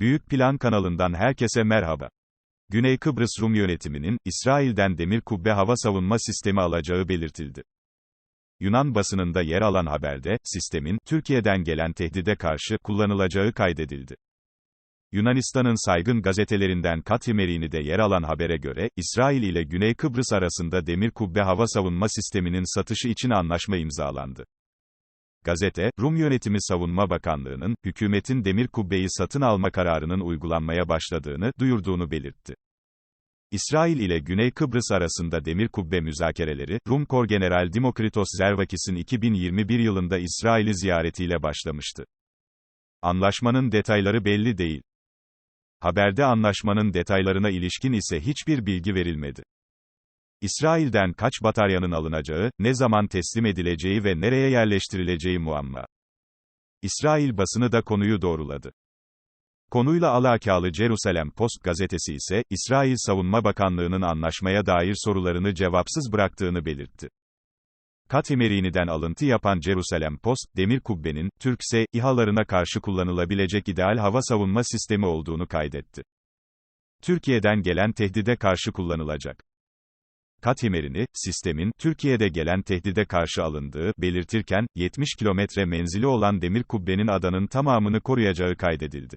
Büyük Plan kanalından herkese merhaba. Güney Kıbrıs Rum yönetiminin, İsrail'den demir kubbe hava savunma sistemi alacağı belirtildi. Yunan basınında yer alan haberde, sistemin, Türkiye'den gelen tehdide karşı kullanılacağı kaydedildi. Yunanistan'ın saygın gazetelerinden Katimeri'ni de yer alan habere göre, İsrail ile Güney Kıbrıs arasında demir kubbe hava savunma sisteminin satışı için anlaşma imzalandı. Gazete, Rum Yönetimi Savunma Bakanlığı'nın, hükümetin demir kubbeyi satın alma kararının uygulanmaya başladığını duyurduğunu belirtti. İsrail ile Güney Kıbrıs arasında demir kubbe müzakereleri, Rum Korgeneral Dimokritos Zervakis'in 2021 yılında İsrail'i ziyaretiyle başlamıştı. Anlaşmanın detayları belli değil. Haberde anlaşmanın detaylarına ilişkin ise hiçbir bilgi verilmedi. İsrail'den kaç bataryanın alınacağı, ne zaman teslim edileceği ve nereye yerleştirileceği muamma. İsrail basını da konuyu doğruladı. Konuyla alakalı Jerusalem Post gazetesi ise, İsrail Savunma Bakanlığı'nın anlaşmaya dair sorularını cevapsız bıraktığını belirtti. Katemeri'niden alıntı yapan Jerusalem Post, demir kubbenin, Türkse, İHA'larına karşı kullanılabilecek ideal hava savunma sistemi olduğunu kaydetti. Türkiye'den gelen tehdide karşı kullanılacak. Katimerini, sistemin, Türkiye'de gelen tehdide karşı alındığı, belirtirken, 70 kilometre menzili olan demir kubbenin adanın tamamını koruyacağı kaydedildi.